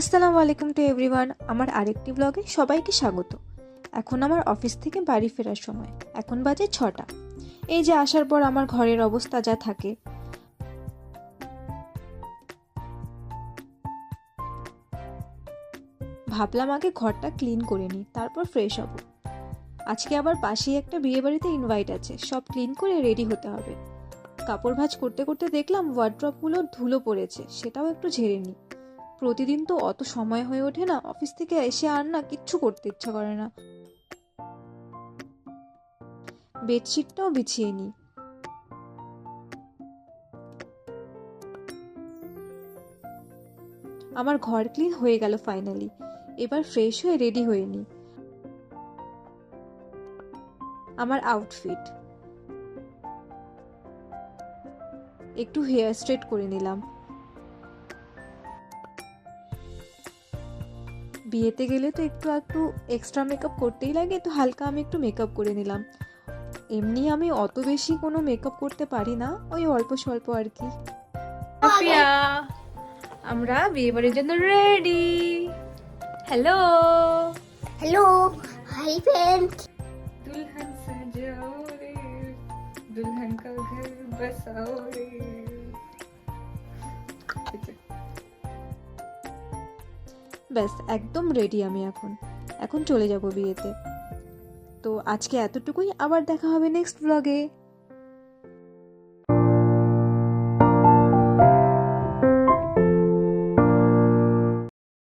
আসসালামু আলাইকুম to everyone. আমার আরেকটি ব্লগে সবাইকে স্বাগত। এখন আমার অফিস থেকে বাড়ি ফেরার সময়। এখন বাজে ছটা। এই যে আসার পর আমার ঘরের অবস্থা যা থাকে। ভাবলাম আগে ঘরটা ক্লিন করে নিই, তারপর ফ্রেশ হব। আজকে আবার পাশেই একটা বিয়ে বাড়িতে ইনভাইট আছে। সব ক্লিন করে রেডি হতে হবে। কাপড় ভাঁজ করতে করতে দেখলাম ওয়ার্ড্রপগুলোর ধুলো পড়েছে। সেটাও একটু ঝেড়ে নিই। প্রতিদিন তো অত সময় হয়ে ওঠে না, অফিস থেকে এসে আর না কিচ্ছু করতে ইচ্ছা করে না। বেডশিটটাও বিছিয়ে নিই আমার ঘর ক্লিন হয়ে গেল ফাইনালি। এবার ফ্রেশ হয়ে রেডি হয়ে নিই আমার আউটফিট। একটু হেয়ার স্ট্রেট করে নিলাম। বিয়েতে গেলে তো একটু একটু এক্সট্রা মেকআপ করতেই লাগে তো হালকা আমি একটু মেকআপ করে নিলাম। এমনি আমি অত বেশি কোনো মেকআপ করতে পারি না ওই অল্প স্বল্প আর কি। আমরা বিয়ে বাড়ির জন্য ready hello hello hi friend দুলহান সাজাও রে দুলহান কা ঘর বসাও রে। ব্যাস, একদম রেডি আমি এখন। এখন চলে যাব বিয়েতে। তো আজকে এতটুকুই, আবার দেখা হবে নেক্সট ব্লগে